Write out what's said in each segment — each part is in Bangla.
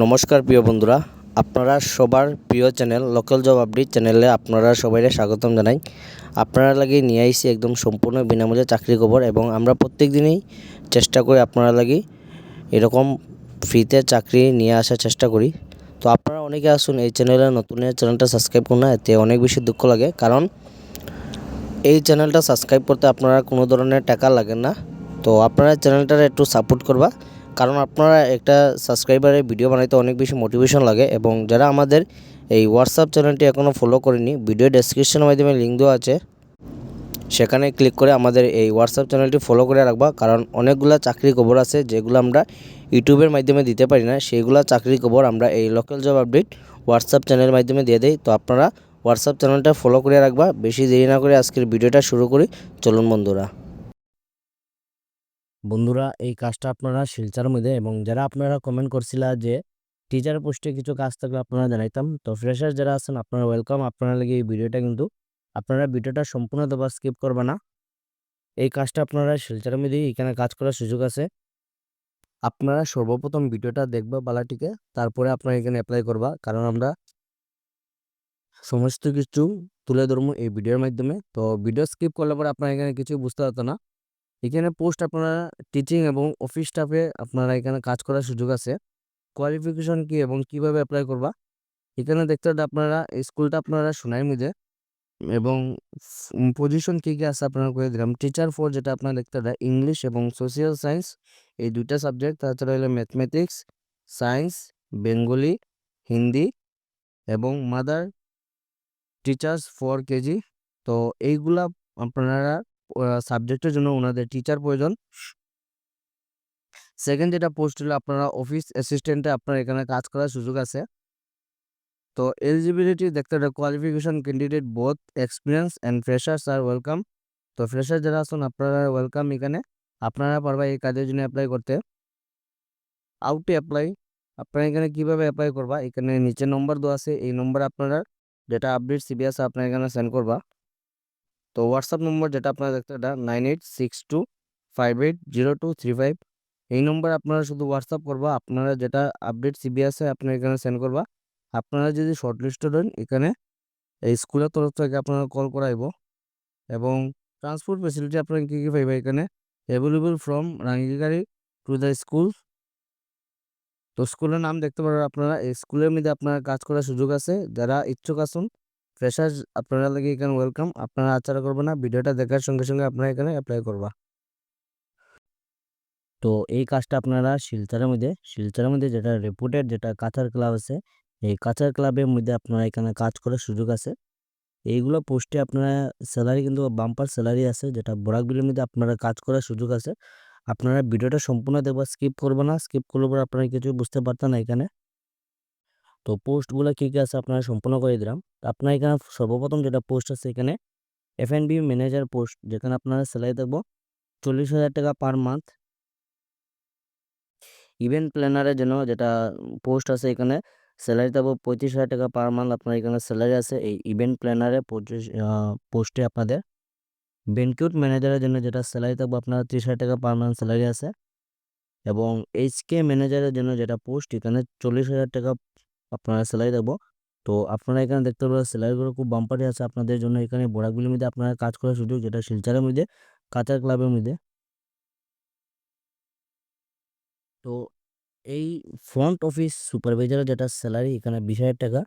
নমস্কার প্রিয় বন্ধুরা, আপনারা সবার প্রিয় চ্যানেল লোকাল জব আপডেট চ্যানেলে আপনারা সবাই স্বাগতম জানাই। আপনারা লাগে নিয়ে আইসি একদম সম্পূর্ণ বিনামূল্যে চাকরি খবর এবং আমরা প্রত্যেক দিনই চেষ্টা করি আপনারা লাগে এরকম ফ্রিতে চাকরি নিয়ে আসার চেষ্টা করি। তো আপনারা অনেকে আসুন এই চ্যানেলে নতুন চ্যানেলটা সাবস্ক্রাইব করুন না, এতে অনেক বেশি দুঃখ লাগে। কারণ এই চ্যানেলটা সাবস্ক্রাইব করতে আপনারা কোনো ধরনের টাকা লাগে না। তো আপনারা চ্যানেলটা একটু সাপোর্ট করবা। কারণ আপনারা একটা সাবস্ক্রাইবারে ভিডিও বানাইতে অনেক বেশি মোটিভেশন লাগে এবং যারা আমাদের এই হোয়াটসঅ্যাপ চ্যানেলটি এখনও ফলো করেনি ভিডিও ডেসক্রিপশনের মাধ্যমে লিঙ্ক দেওয়া আছে। সেখানে ক্লিক করে আমাদের এই হোয়াটসঅ্যাপ চ্যানেলটি ফলো করে রাখবা, কারণ অনেকগুলো চাকরি খবর আছে যেগুলো আমরা ইউটিউবের মাধ্যমে দিতে পারি না। সেইগুলো চাকরি খবর আমরা এই লোকাল জব আপডেট হোয়াটসঅ্যাপ চ্যানেলের মাধ্যমে দিয়ে দেই। তো আপনারা হোয়াটসঅ্যাপ চ্যানেলটা ফলো করে রাখবা। বেশি দেরি না করে আজকের ভিডিওটা শুরু করি। চলুন বন্ধুরা। বন্ধুরা, এই কাজটা আপনারা শিলচার মধ্যে এবং যারা আপনারা কমেন্ট করছিলা যে টিচার পোস্টে কিছু কাজ থাকলে আপনারা জানাইতাম। তো ফ্রেশার যারা আছেন, আপনারা ওয়েলকাম আপনারা লাগে এই ভিডিওটা কিন্তু আপনারা ভিডিওটা সম্পূর্ণ দেবার স্কিপ করবে না। এই কাজটা আপনারা শিলচার মধ্যে এখানে কাজ করার সুযোগ আছে। আপনারা সর্বপ্রথম ভিডিওটা দেখবা বালাটিকে, তারপরে আপনারা এখানে অ্যাপ্লাই করবা। কারণ আমরা সমস্ত কিছু তুলে ধরবো এই ভিডিওর মাধ্যমে। তো ভিডিও স্কিপ করলে পরে আপনারা এখানে কিছু বুঝতে পারতো না। এখানে পোস্ট আপনারা টিচিং এবং অফিস স্টাফে আপনারা এখানে কাজ করার সুযোগ আছে। কোয়ালিফিকেশন কি এবং কীভাবে অ্যাপ্লাই করবা? এখানে দেখতে হবে আপনারা স্কুলটা আপনারা সোনাই মধ্যে এবং পজিশন কী কী আছে আপনারা করে দিলাম টিচার ফোর যেটা আপনারা দেখতে হবে ইংলিশ এবং সোশিয়াল সায়েন্স এই দুইটা সাবজেক্ট, তাছাড়া হলো ম্যাথমেটিক্স, সায়েন্স, বেঙ্গলি, হিন্দি এবং মাদার টিচার্স ফর কেজি। তো এইগুলা আপনারা সাবজেক্টের জন্য ওনাদের টিচার প্রয়োজন। সেকেন্ড যেটা পোস্ট হলো, আপনারা অফিস অ্যাসিস্ট্যান্টে আপনার এখানে কাজ করার সুযোগ আছে। তো এলিজিবিলিটি দেখতে হবে qualification candidate both experience and freshers R welcome তো ফ্রেশার যারা আছেন, আপনারা ওয়েলকাম এখানে। আপনারা পারবা এই কাজের জন্য অ্যাপ্লাই করতে। আউট অ্যাপ্লাই আপনারা এখানে কীভাবে অ্যাপ্লাই করবা? এখানে নিচে নম্বর দেওয়া আছে। এই নম্বর আপনারা যেটা আপডেট সিবিএস আপনার এখানে সেন্ড করবা। তো হোয়াটসঅ্যাপ নম্বর যেটা আপনারা দেখতে এটা nine eight six two five eight zero two three five এই নম্বরে আপনারা শুধু হোয়াটসঅ্যাপ করবা, আপনারা যেটা আপডেট সিবিএসে আপনার এখানে সেন্ড করবা, আপনারা যদি শর্ট লিস্টেড হন এখানে এই স্কুলের তরফ থেকে আপনারা কল করাইব। এবং ট্রান্সপোর্ট ফেসিলিটি আপনারা কী কী পাইবা এখানে? Available from Rangigadi to the school তো স্কুলের নাম দেখতে পারবেন আপনারা, এই স্কুলের মধ্যে আপনারা কাজ করার সুযোগ আছে, যারা ইচ্ছুক আসুন ফ্রেশার আপনারা লাগে এখানে ওয়েলকাম আপনারা আচার করবেন না, ভিডিওটা দেখার সঙ্গে সঙ্গে আপনারা এখানে অ্যাপ্লাই করবা। তো এই কাজটা আপনারা শিলচরের মধ্যে শিলচরের মধ্যে যেটা রেপুটেড যেটা কাছার ক্লাব আছে, এই কাছার ক্লাবের মধ্যে আপনারা এখানে কাজ করার সুযোগ আছে। এইগুলো পোস্টে আপনারা স্যালারি কিন্তু বাম্পার স্যালারি আছে, যেটা বরাক বিলের মধ্যে আপনারা কাজ করার সুযোগ আছে। আপনারা ভিডিওটা সম্পূর্ণ দেখবা স্কিপ করবে না স্কিপ করলে পরে আপনারা কিছু বুঝতে পারতেন না এখানে। তো পোস্টগুলো কী কী আছে আপনারা সম্পূর্ণ করে দিলাম। আপনার এখানে সর্বপ্রথম যেটা পোস্ট আছে এখানে F N B manager post যেখানে আপনারা স্যালারি দেখব চল্লিশ হাজার টাকা পার মান্থ ইভেন্ট প্ল্যানারের জন্য যেটা পোস্ট আছে এখানে স্যালারি দেবো পঁয়ত্রিশ হাজার টাকা পার মান্থ আপনার এখানে স্যালারি আছে। এই ইভেন্ট প্ল্যানারে পঁচিশ পোস্টে আপনাদের বেনকিউট ম্যানেজারের জন্য যেটা স্যালারি থাকব আপনার ত্রিশ হাজার টাকা পার মান্থ স্যালারি আছে। এবং এইচকে ম্যানেজারের জন্য যেটা পোস্ট এখানে চল্লিশ হাজার টাকা আপনারা সেলাই দেবো তো আপনারা এখানে দেখতে পাবেন স্যালারিগুলো খুব বাম্পারি আছে। আপনাদের জন্য এখানে বরাকগুলির মধ্যে আপনারা কাজ করার সুযোগ, যেটা শিলচারের মধ্যে কাঁচার ক্লাবের মধ্যে। তো এই ফ্রন্ট অফিস সুপারভাইজারের যেটা স্যালারি এখানে বিশ হাজার টাকা।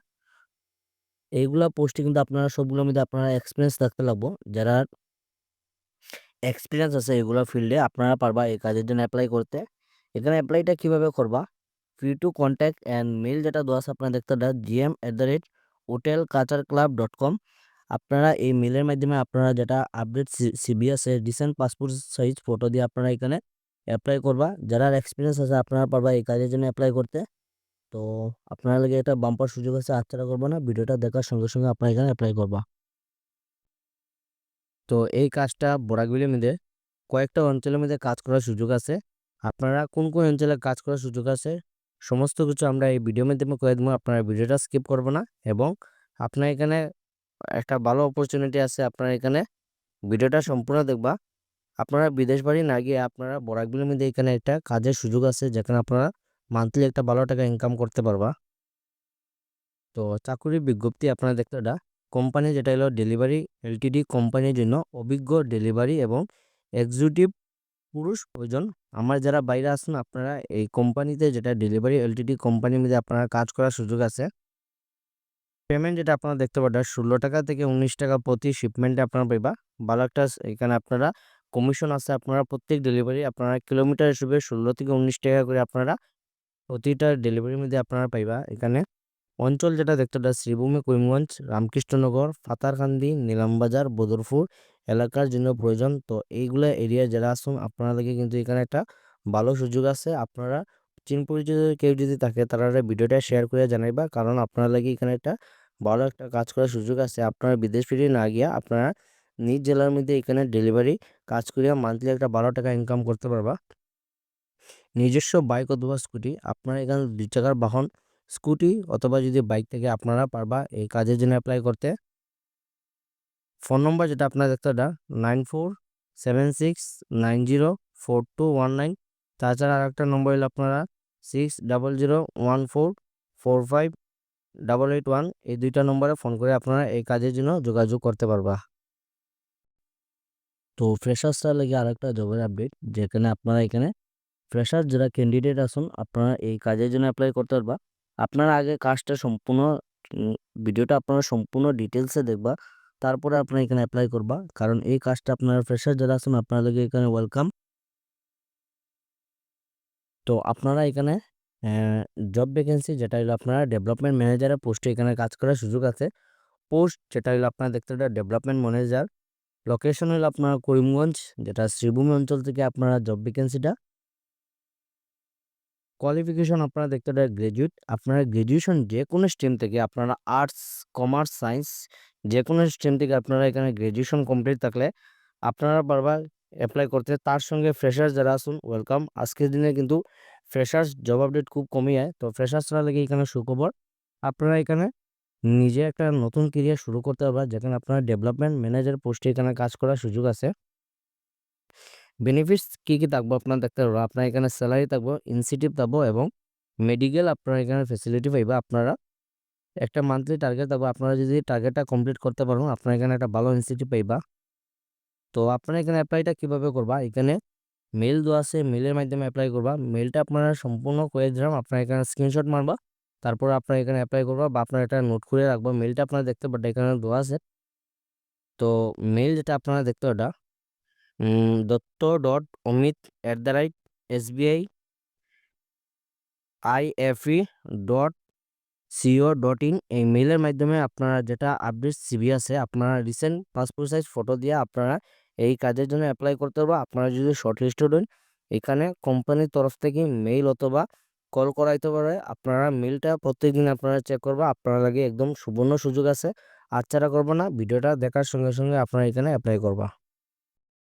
এইগুলা পোস্টে কিন্তু আপনারা সবগুলোর মধ্যে আপনারা এক্সপিরিয়েন্স থাকতে লাগবো। যারা এক্সপিরিয়েন্স আছে এগুলো ফিল্ডে আপনারা পারবা এই কাজের জন্য অ্যাপ্লাই করতে। এখানে অ্যাপ্লাইটা কীভাবে করবা? Free to contact and mail যেটা দেওয়া আছে আপনারা দেখতে পারেন GM at the rate hotel Cachar club dot com আপনারা এই মেলের মাধ্যমে আপনারা যেটা আপডেট সিবি আছে রিসেন্ট পাসপোর্ট সাইজ ফটো দিয়ে আপনারা এখানে অ্যাপ্লাই করবা। যারা এক্সপিরিয়েন্স আছে আপনারা পারবা এই কাজের জন্য অ্যাপ্লাই করতে। তো আপনারা লাগে এটা বাম্পার সুযোগ আছে আচ্ছাটা করব না। ভিডিওটা দেখার সঙ্গে সঙ্গে আপনারা এখানে অ্যাপ্লাই করবা। তো এই কাজটা বরাকবিলের মধ্যে কয়েকটা অঞ্চলের মধ্যে কাজ করার সুযোগ আছে। আপনারা কোন কোন অঞ্চলে কাজ করার সুযোগ আছে? সমস্ত কিছু আমরা এই ভিডিওর মাধ্যমে করে দেবো, আপনারা ভিডিওটা স্কিপ করব না এবং আপনার এখানে একটা ভালো অপরচুনিটি আছে, আপনার এখানে ভিডিওটা সম্পূর্ণ দেখবা। আপনারা বিদেশ বাড়ি না গিয়ে আপনারা বরাকবিলের মধ্যে এখানে একটা কাজের সুযোগ আছে, যেখানে আপনারা মান্থলি একটা ভালো টাকা ইনকাম করতে পারবা। তো চাকুরির বিজ্ঞপ্তি আপনারা দেখতে এটা কোম্পানি যেটা হলো ডেলিভারি এলটিডি কোম্পানির জন্য অভিজ্ঞ ডেলিভারি এবং এক্সিকিউটিভ পুরুষ প্রয়োজন আমার যারা বাইরে আছেন, আপনারা এই কোম্পানিতে যেটা ডেলিভারি এলটিডি কোম্পানির মধ্যে আপনারা কাজ করার সুযোগ আছে। পেমেন্ট যেটা আপনারা দেখতে পাবেন ষোলো টাকা থেকে উনিশ টাকা প্রতি শিপমেন্টে আপনারা পাইবা। ভালো একটা এখানে আপনারা কমিশন আছে, আপনারা প্রত্যেক ডেলিভারি আপনারা কিলোমিটার হিসেবে ষোলো থেকে উনিশ টাকা করে আপনারা প্রতিটা ডেলিভারির মধ্যে আপনারা পাইবা। এখানে অঞ্চল যেটা দেখতে পাবেন শ্রীভূমি করিমগঞ্জ রামকৃষ্ণনগর ফাতারকান্দি নিলামবাজার, বদরপুর এলাকার জন্য প্রয়োজন। তো এইগুলা এরিয়া যারা আসুন আপনাদেরকে কিন্তু এখানে একটা ভালো সুযোগ আছে। আপনারা চিন পরিচিত কেউ যদি থাকে, তারা ভিডিওটা শেয়ার করে জানাইবা। কারণ আপনারা লাগে এখানে একটা ভালো একটা কাজ করার সুযোগ আছে। আপনারা বিদেশ ফিরে না গিয়া আপনারা নিজ জেলার মধ্যে এখানে ডেলিভারি কাজ করিয়া মান্থলি একটা ভালো টাকা ইনকাম করতে পারবা। নিজস্ব বাইক অথবা স্কুটি আপনারা এখানে দুই চাকার বাহন স্কুটি অথবা যদি বাইক থেকে, আপনারা পারবা এই কাজের জন্য অ্যাপ্লাই করতে। ফোন নম্বর যেটা আপনার এটা nine four seven six nine zero four two one nine. তাছাড়া আর একটা নম্বর হলো আপনারা six double zero one four four five double eight one, এই দুইটা নম্বরে ফোন করে আপনারা এই কাজের জন্য যোগাযোগ করতে পারবা। তো ফ্রেশার্সরা লাগে আর একটা জবের আপডেট, যেখানে আপনারা এখানে ফ্রেশার যারা ক্যান্ডিডেট আসুন আপনারা এই কাজের জন্য অ্যাপ্লাই করতে পারবা। আপনারা আগে কাজটা সম্পূর্ণ ভিডিওটা আপনারা সম্পূর্ণ ডিটেলসে দেখবা। তারপরে আপনারা এখানে অ্যাপ্লাই করবা। কারণ এই কাজটা আপনারা ফ্রেশার যারা আছেন, আপনাদেরকে এখানে ওয়েলকাম তো আপনারা এখানে জব ভ্যাকেন্সি যেটা হলো আপনারা ডেভেলপমেন্ট ম্যানেজারের পোস্টে এখানে কাজ করার সুযোগ আছে। পোস্ট যেটা হলো আপনারা দেখতে ডেভেলপমেন্ট ম্যানেজার লোকেশন হলো আপনার করিমগঞ্জ, যেটা শ্রীভূমি অঞ্চল থেকে আপনারা জব ভ্যাকেন্সিটা কোয়ালিফিকেশন আপনারা দেখতে পারেন গ্র্যাজুয়েট আপনারা গ্র্যাজুয়েশন যে কোনো স্ট্রিম থেকে আপনারা আর্টস কমার্স সায়েন্স যে কোনো স্ট্রিম থেকে আপনারা এখানে গ্র্যাজুয়েশন কমপ্লিট থাকলে আপনারা বারবার অ্যাপ্লাই করতে তার সঙ্গে ফ্রেশার্স যারা আসুন ওয়েলকাম আজকের দিনে কিন্তু ফ্রেশার্স জব আপডেট খুব কমই যায় তো ফ্রেশার্সরা লেগে এখানে সুখবর। আপনারা এখানে নিজে একটা নতুন কেরিয়ার শুরু করতে পারবেন যেখানে আপনারা ডেভেলপমেন্ট ম্যানেজার পোস্টে এখানে কাজ করার সুযোগ আছে। বেনিফিটস কী কী থাকব আপনার দেখতে পারব আপনার এখানে স্যালারি থাকব ইনসেন্টিভ থাকব এবং মেডিকেল আপনার এখানে ফেসিলিটি পাইবা। আপনারা একটা মান্থলি টার্গেট থাকব। আপনারা যদি টার্গেটটা কমপ্লিট করতে পারবেন আপনার এখানে একটা ভালো ইনসেন্টিভ পাইবা। তো আপনারা এখানে অ্যাপ্লাইটা কীভাবে করবা? এখানে মেল দেওয়া আছে মেলের মাধ্যমে অ্যাপ্লাই করবা। মেলটা আপনারা সম্পূর্ণ করে দিলাম। আপনার এখানে স্ক্রিনশট মারবা। তারপর আপনার এখানে অ্যাপ্লাই করবা বা আপনার এটা নোট করে রাখব। মেলটা আপনারা দেখতে পারেন এখানে দেওয়া আছে। তো মেল যেটা আপনারা দেখতে ওটা Dutta dot Amit at the rate SBI IFE dot CO dot in এই মেইলের মাধ্যমে আপনারা যেটা আপডেট সিবি আছে, আপনারা রিসেন্ট পাসপোর্ট সাইজ ফটো দিয়ে আপনারা এই কাজের জন্য অ্যাপ্লাই করতে পারব আপনারা যদি শর্ট লিস্টেড হন এখানে কোম্পানির তরফ থেকে মেইল অথবা কল করাইতে পারে। আপনারা মেলটা প্রত্যেকদিন আপনারা চেক করবা, আপনারা লাগে একদম সুবর্ণ সুযোগ আছে। আর ছাড়া করব না, ভিডিওটা দেখার সঙ্গে সঙ্গে আপনারা এখানে অ্যাপ্লাই করবা।